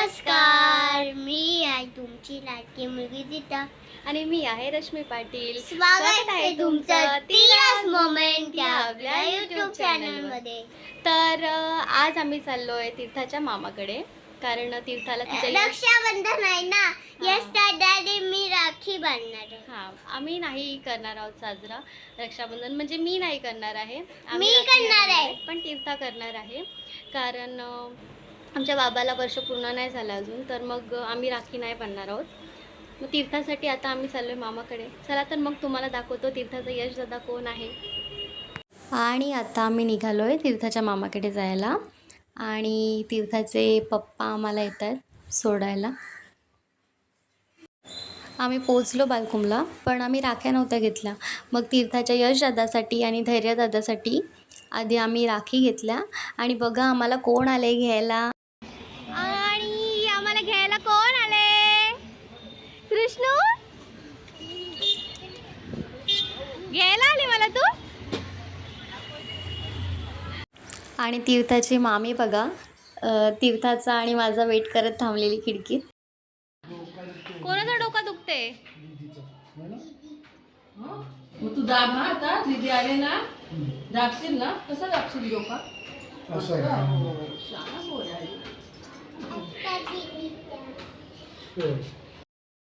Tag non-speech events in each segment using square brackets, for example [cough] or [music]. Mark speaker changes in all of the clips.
Speaker 1: नमस्कार. मी आहे तुमची लाडकी मुलगी गीता
Speaker 2: आणि मी आहे रश्मी पाटील.
Speaker 1: स्वागत आहे तुमचं तिरास मोमेंट या आपल्या युट्यूब चॅनलमध्ये.
Speaker 2: तर अं, आज आम्ही चाललोय तीर्थाच्या मामाकडे. कारण तीर्थाला तिच्या
Speaker 1: रक्षाबंधन आहे ना. यस्टरडे मी राखी बांधणार आहे.
Speaker 2: हा आम्ही नाही करणार आहोत साजरा रक्षाबंधन. म्हणजे मी नाही करणार आहे. आम्ही
Speaker 1: मी
Speaker 2: राखी
Speaker 1: करणार आहे.
Speaker 2: बांधणार पण तीर्था करणार आहे. कारण अं, आमच्या बाबाला वर्ष पूर्ण नाही झालं अजून तर मग आम्ही राखी नाही बांधणार आहोत. मग तीर्थासाठी आता आम्ही चाललो आहे मामाकडे. चला तर मग तुम्हाला दाखवतो तीर्थाचा यश दादा कोण आहे. आणि आता आम्ही निघालो आहे तीर्थाच्या मामाकडे जायला. आणि तीर्थाचे पप्पा आम्हाला येत आहेत सोडायला. आम्ही पोचलो बालकुमला पण आम्ही राख्या नव्हत्या घेतल्या. मग तीर्थाच्या यश दादासाठी आणि धैर्य दादासाठी आधी आम्ही राखी घेतल्या. आणि बघा आम्हाला कोण आले घ्यायला आणि आम्हाला घ्यायला कोण आले कृष्णू घ्यायला आली मला तू आणि तीर्थाची मामी बघा. तीर्थाचा आणि माझा वेट करत थांबलेली खिडकीत कोणाचा डोका दुखते?
Speaker 3: तू दाब ना आता. दीदी आले ना. दाबशील ना? कसा दाबशील डोका.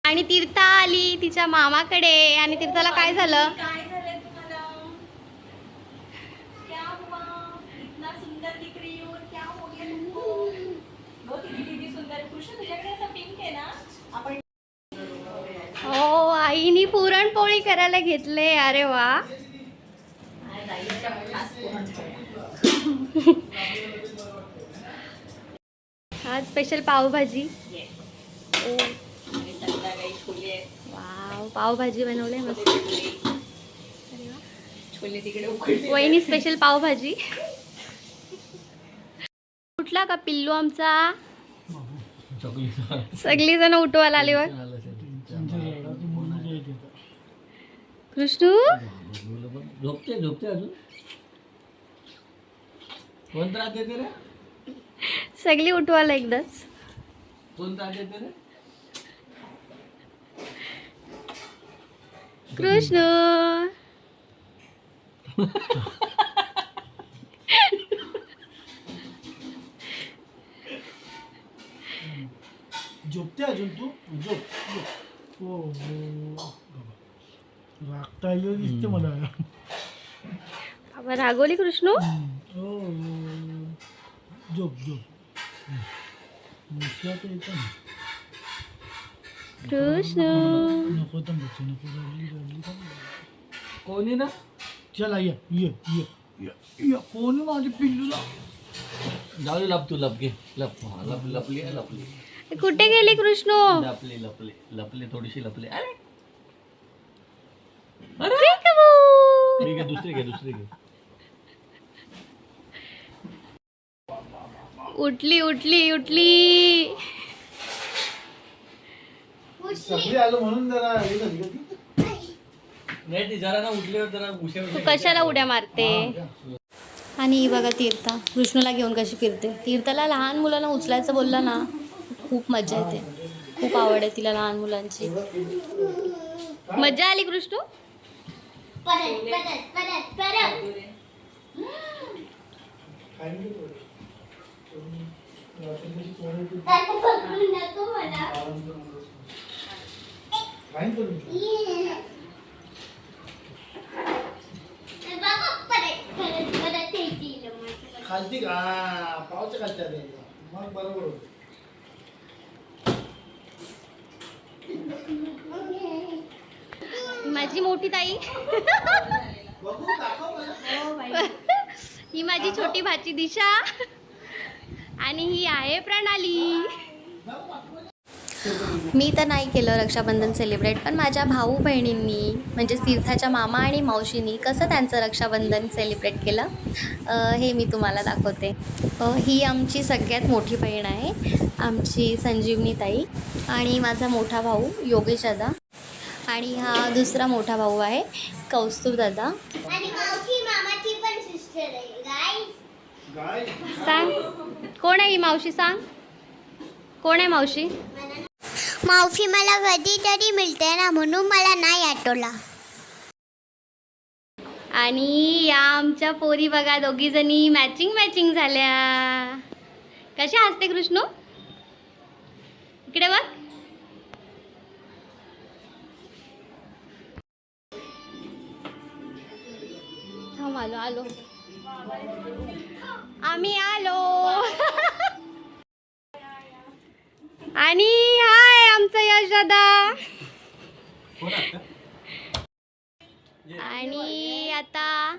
Speaker 2: आणि तीर्था आली तिच्या मामाकडे. आणि तीर्थाला काय झालं
Speaker 3: काय झालंय तुम्हाला क्या हुआ इतना सुंदर दिख रही हो क्या हो गया तुमको हो किती किती सुंदर कृष्ण तुझ्याकडे असं पिंक आहे ना आपण
Speaker 2: हो आईनी पुरणपोळी करायला घेतले अरे वा.
Speaker 3: आज.
Speaker 2: आज स्पेशल पावभाजी. ओ वाव पावभाजी बनवले मस्त. वहिनी स्पेशल पावभाजी. उठला का पिल्लू आमचा? सगळी जण उठवायला आली बघ. कृष्णू
Speaker 4: झोपते झोपते अजून. कोण त्रास देते रे?
Speaker 2: सगळी उठवायला एकदाच.
Speaker 4: कोण त्रास देते रे?
Speaker 2: कृष्ण.
Speaker 5: झोपते अजून तू? झोप झोप. हो. हो. रागता येऊ दिसते मला
Speaker 2: बाबा रागवली कृष्णू?
Speaker 5: हम्म. हो हो. झोप झोप. येतं ना
Speaker 2: कृष्ण.
Speaker 5: नको तर बच्चे नको रडली रडली तर
Speaker 4: कोणी ना?
Speaker 5: चला ये ये ये. ये. ये कोणी माझी पिल्लूला?
Speaker 4: जाऊ दे लप तू लप घे लप हा, लप लपली आहे, लपली.
Speaker 2: कुठे गेली कृष्णू?
Speaker 4: लपले लपले लपले थोडीशी लपले. अरे. ठीक आहे दुसरी घे दुसरी घे.
Speaker 2: उठली उठली उठली.
Speaker 5: सगळी आलो म्हणून जरा हे झाली का ती?
Speaker 4: नाही ती जरा ना उठल्यावर जरा उशा
Speaker 2: तू कशाला उड्या मारते? आणि ही बघा तीर्था. कृष्णला घेऊन कशी फिरते. तीर्थाला लहान मुलांना उचलायचं बोलला ना खूप मजा येते. खूप आवड आहे तिला लहान मुलांची. मजा आली कृष्ण?
Speaker 5: खालती का हा, पावच्या खालच्या आल्या. मग बरोबर होतं.
Speaker 2: माझी मोठी ताई. ही माझी छोटी भाची दिशा. आणि ही आहे प्रणाली. मी तर नाही केलं रक्षाबंधन सेलिब्रेट पण माझ्या भाऊ बहिणींनी म्हणजे तीर्थाच्या मामा आणि मावशींनी कसं त्यांचं रक्षाबंधन सेलिब्रेट केलं हे मी तुम्हाला दाखवते. ही आमची सगळ्यात मोठी बहीण आहे आमची संजीवनी ताई आणि माझा मोठा भाऊ योगेश दादा. आणि हा दुसरा मोठा भाऊ आहे कौस्तुभ दादा.
Speaker 1: आणि मावशी मामाची पण सिस्टर आहे. गाईस
Speaker 5: गाय
Speaker 2: सांग. कोण आहे ही मावशी सांग. कोण आहे मावशी?
Speaker 1: मावशी मला कधीतरी मिळते ना म्हणून मला नाही आठवला.
Speaker 2: आणि या आमच्या पोरी बघा दोघी जणी मॅचिंग मॅचिंग झाल्या. कशा हसते कृष्ण? इकडे बघ. आलो आलो. आम्ही आलो. आणि हाय आमचा यश दादा आणि आता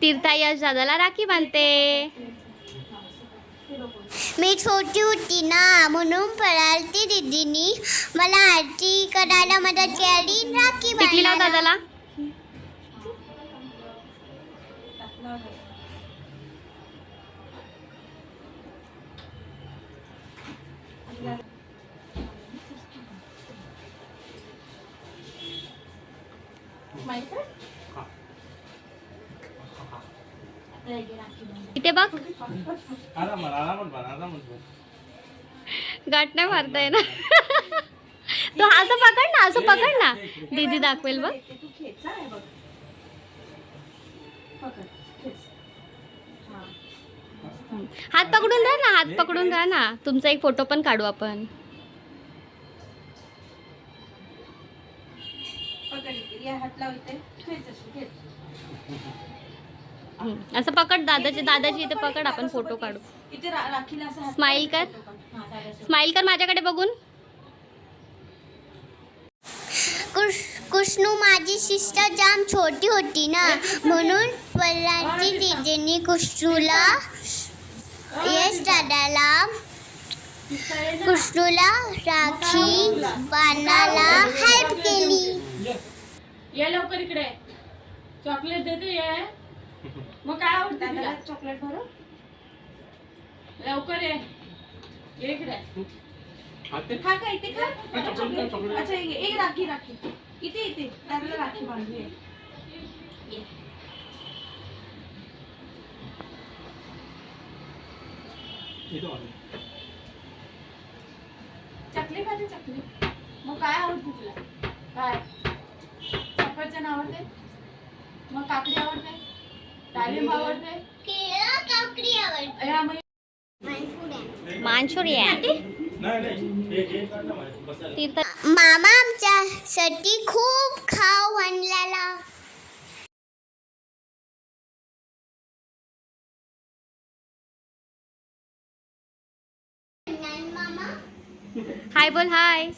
Speaker 2: तीर्था यश दादाला राखी बांधते.
Speaker 1: मी छोटी होती ना म्हणून पळालती दीदीनी. मला आरती करायला मदत केली राखी बांधायला.
Speaker 2: दादाला? इथे बघ. गाठ नाही मारताय ना. तो असं पकड ना असं पकड ना. दीदी दाखवेल बघ.
Speaker 3: ते तू खेच हा, हे बघ पकड खेच हा
Speaker 2: हात पकडून राहा ना हात पकडून राहा ना. तुमचा एक फोटो पण काढू आपण.
Speaker 3: या हात.
Speaker 2: असं पकड दादाची दादाची इथे पकड आपण फोटो काढू.
Speaker 3: इथे राखीला असं लाव,
Speaker 2: कर. स्माईल कर माझ्याकडे बघून.
Speaker 1: कृष- कृष्णू माझी सिस्टर जाम छोटी होती ना म्हणून पळालती दीदीनी कृष्णूला यश दादाला. कृष्णूला राखी बांधायला हेल्प केली.
Speaker 3: ये लवकर इकडे. चॉकलेट देते ये. मग काय आवडतं तुला? चॉकलेट भरू? लवकर ये. ये इकडे.
Speaker 4: खाते?
Speaker 3: खा का इथे खा?
Speaker 4: Chocolate,
Speaker 3: chocolate.
Speaker 4: चॉकलेट.
Speaker 3: अच्छा एक एक राखी राखी. इथे इथे. दादाला राखी बांधू ये ये.
Speaker 4: इथं बाँध.
Speaker 3: चकली खाते चकली. मग काय आवडते तुला? काय? सफरचंद आवडते? मग काकडी आवडते? डाळिंब आवडते?
Speaker 4: हे
Speaker 1: मामा आमच्यासाठी खूप खाव आणलेला.
Speaker 2: हाय बोल हाय. [laughs]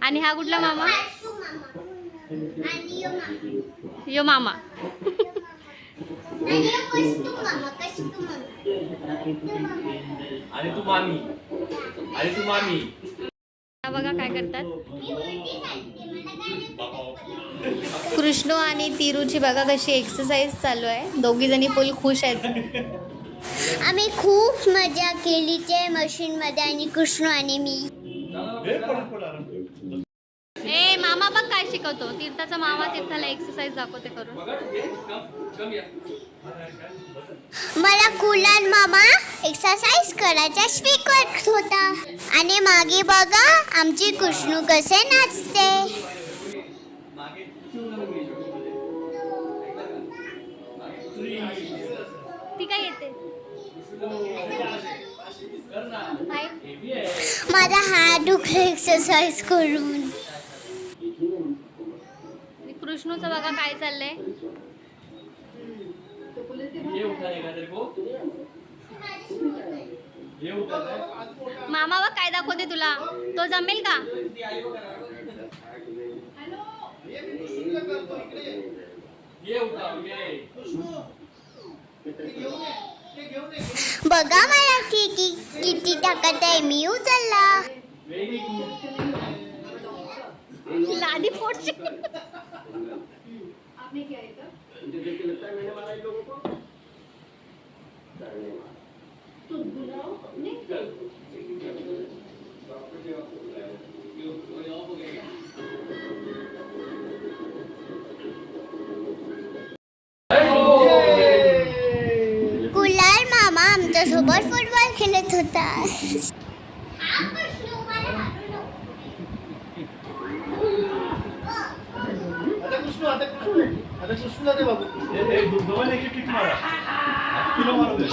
Speaker 2: आणि हा कुठला मामा?
Speaker 1: यो मामा.
Speaker 2: यो मामा
Speaker 1: आणि यो कस्तू मामा. कस्तू मामा
Speaker 4: आणि तू मामी. आणि तू मामी
Speaker 2: बघा काय करतात. कृष्ण आणि तिरूची बघा कशी एक्सरसाइज चालू आहे. दोघी जणी फुल खुश आहेत. [laughs]
Speaker 1: आम्ही खूप मजा केली त्या मशीन मध्ये आणि कृष्ण आणि मी.
Speaker 2: ए मामा बघ काय शिकवतो. तीर्थाचा मामा तीर्थाला एक्सरसाइज दाखवते करून.
Speaker 1: मला कुलाल मामा एक्सरसाइज करायचा शिकवत होता. आणि मागे बघा आमची कृष्णू कसे नाचते.
Speaker 2: ती काय येते.
Speaker 1: माझा हात दुखला एक्सरसाइज करून.
Speaker 2: कृष्णूचं बघा काय चाललंय. मामा बघ काय दाखवते तुला. तो जमेल का?
Speaker 4: ये
Speaker 1: बघा मला किती किती ताकद आहे. मी उचलला.
Speaker 2: लादी फोडशी
Speaker 1: कुलाल
Speaker 5: दे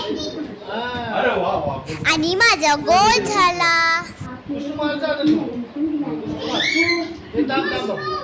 Speaker 5: अरे वा वा
Speaker 1: आणि माझा गोल झाला
Speaker 5: कृष्ण मारचा आता तू कृष्ण मार. हे दाब दाब बाबू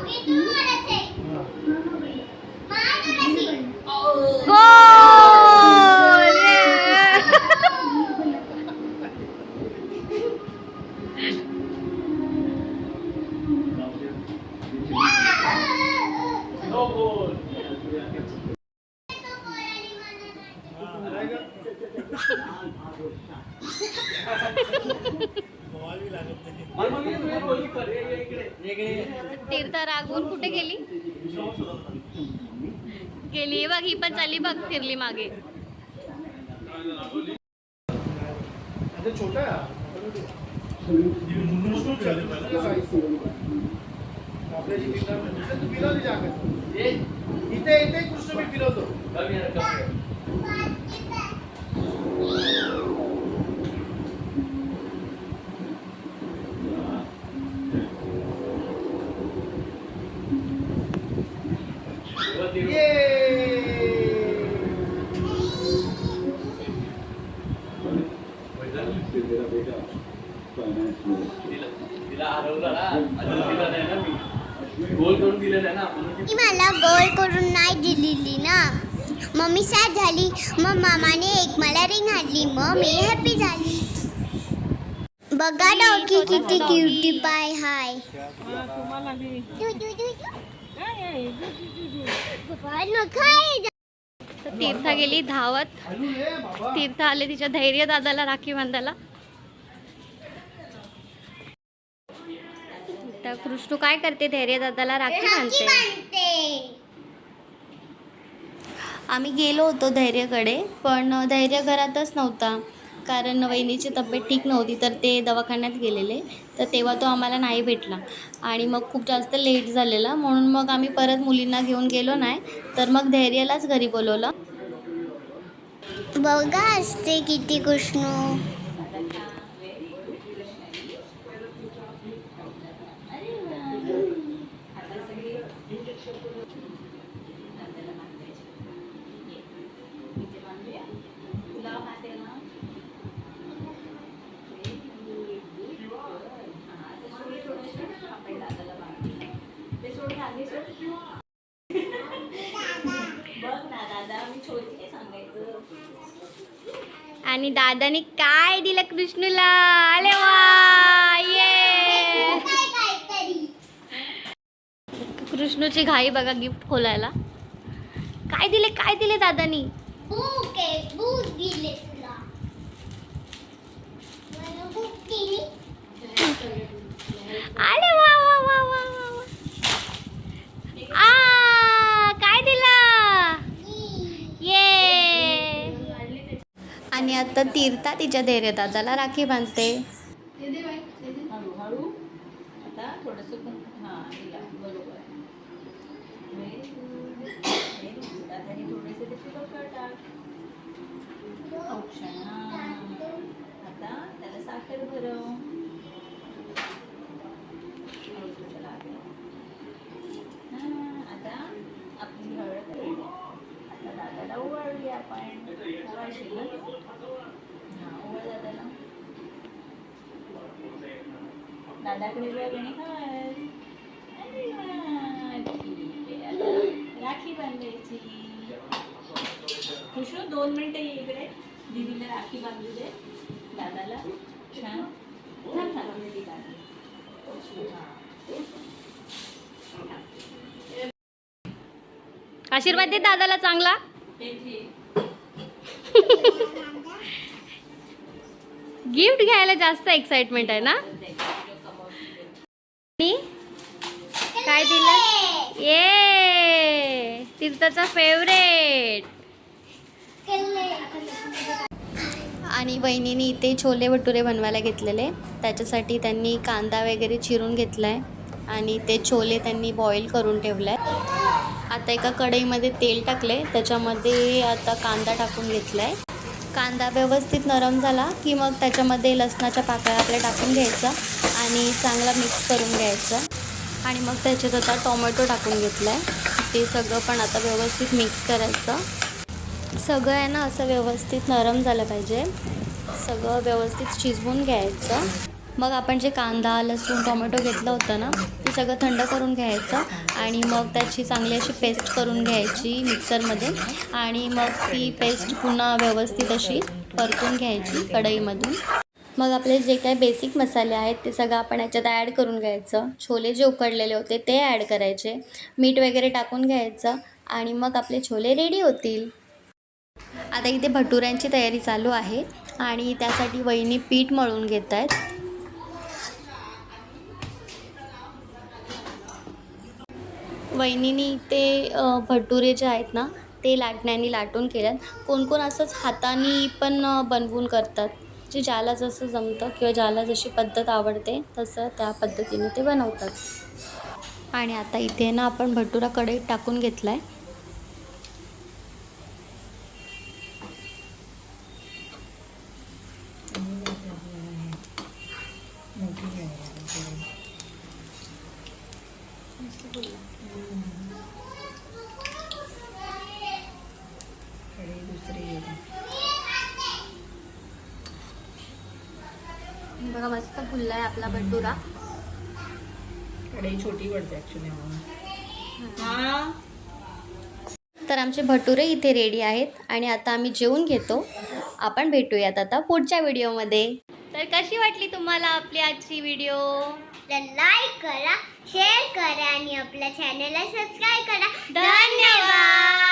Speaker 4: मला मग ये, ये, बोल, कर, ये, ये, इकडे, ये, इकडे, ये.
Speaker 2: तीर्थ रागवून कुठे गेली गेली बघ ही पण चालली बघ फिरली मागे.
Speaker 5: आता छोटा आहे फिरणार इथे इथे कृष्ण मी फिरवतो.
Speaker 4: ती
Speaker 1: मला गोल करून नाही दिलेली ना. मम्मी सॅड झाली. मग मामाने एक मला रिंग आणली. मग मी हॅपी झाली. बघा डॉकी किती क्युटी पाय हाय.
Speaker 2: तीर्थ तीर्था गेली धावत. तीर्थ आले तिच्या धैर्य दादाला राखी बांधायला. तर कृष्णू काय करते? धैर्य दादाला राखी बांधते. आम्ही गेलो होतो धैर्यकडे पण धैर्य घरातच नव्हता. कारण वहिनीची तब्येत ठीक नव्हती तर ते दवाखान्यात गेलेले. तर तेव्हा तो आम्हाला नाही भेटला. आणि मग खूप जास्त लेट झालेला. म्हणून मग आम्ही परत मुलींना घेऊन गेलो नाही तर मग धैर्यालाच घरी बोलवलं.
Speaker 1: बघा असते किती कृष्ण.
Speaker 2: आणि दादाने काय दिलं कृष्णूला? अरे वा! ये कृष्णूची घाई बघा गिफ्ट खोलायला. काय दिले काय दिले दादानी
Speaker 1: बुक आहे बुक दिले तुला मला बुक दिली
Speaker 2: अरे वा वा वा वा वा वा. आ काय दिलं ये आणि आता तीर्था तिच्या धैर्य दादाला राखी बांधते.
Speaker 3: आता त्याला साखर भरव दिला बरोबर Very good. Very good. आता हे थोडेसे त्याचे बकर टाक औक्षण हां. आता त्याला साखर भरव हळूच त्याला आधी. हां, आता आपली हळद ready. आता दादाला ओवाळूया आपण ओवाळशील ना तू? हां, ओवाळ दादाला दादाकडे बघ आणि हस. राखी बांधायची खुशू दोन मिनिटं ये इकडे दीदीला राखी बांधू दे दादाला छान थांब थांब दीदी बांधू.
Speaker 2: आशीर्वाद दे दादाला चांगला. गिफ्ट [laughs] घ्यायला जास्त एक्साइटमेंट आहे ना? आणि काय दिलं? ये! तीर्थाचा फेवरेट आणि बहिणीने इथे छोले भटुरे बनवायला घेतलेले. त्याच्यासाठी त्यांनी कांदा वगैरे चिरून घेतला आहे आणि ते छोले त्यांनी बॉईल करून ठेवलं आहे आता एका कढईमध्ये तेल टाकले त्याच्यामध्ये आता कांदा टाकून घेतला आहे कांदा व्यवस्थित नरम झाला की मग त्याच्यामध्ये लसणाच्या पाकळ्या आपल्या टाकून घ्यायचा. आणि चांगला मिक्स करून घ्यायचं. आणि मग त्याच्यात आता टोमॅटो टाकून घेतला आहे ते सगळं पण आता व्यवस्थित मिक्स करायचं. सगळं आहे ना असं व्यवस्थित नरम झालं पाहिजे. सगळं व्यवस्थित शिजवून घ्यायचं. मग आपण जे कांदा लसूण टोमॅटो घेतलं होतं ना ते सगळं थंड करून घ्यायचं. आणि मग त्याची चांगली अशी पेस्ट करून घ्यायची मिक्सरमध्ये आणि मग ती पेस्ट पुन्हा व्यवस्थित अशी परतून घ्यायची कढईमधून. मग आपले जे काही बेसिक मसाले आहेत ते सगळं आपण याच्यात ॲड करून घ्यायचं. छोले जे उकडलेले होते ते ॲड करायचे. मीठ वगैरे टाकून घ्यायचं आणि मग आपले छोले रेडी होतील. आता इथे भटुऱ्यांची तयारी चालू आहे आणि त्यासाठी वहिनी पीठ मळून घेत आहेत. वहिनीनी ते भटुरे जे आहेत ना ते लाटण्याने लाटून केल्यात. कोण कोण असंच हाताने पण बनवून करतात. जे ज्याला जसं जमतं किंवा ज्याला जशी पद्धत आवडते तसं त्या पद्धतीने ते बनवतात. आणि आता इथे ना आपण भटुरा कढईत टाकून घेतला आहे बघा मस्त फुलला आहे आपला भटुरा
Speaker 3: छोटी पडते ऍक्च्युली हा.
Speaker 2: तर आमचे भटुरे इथे रेडी आहेत आणि आता आम्ही जेवून घेतो. आपण भेटूयात आता पुढच्या व्हिडिओमध्ये. तर कशी वाटली तुम्हाला आपली आजची व्हिडिओ
Speaker 1: लाईक करा शेअर करा आणि आपल्या चॅनलला सबस्क्राईब करा.
Speaker 2: धन्यवाद!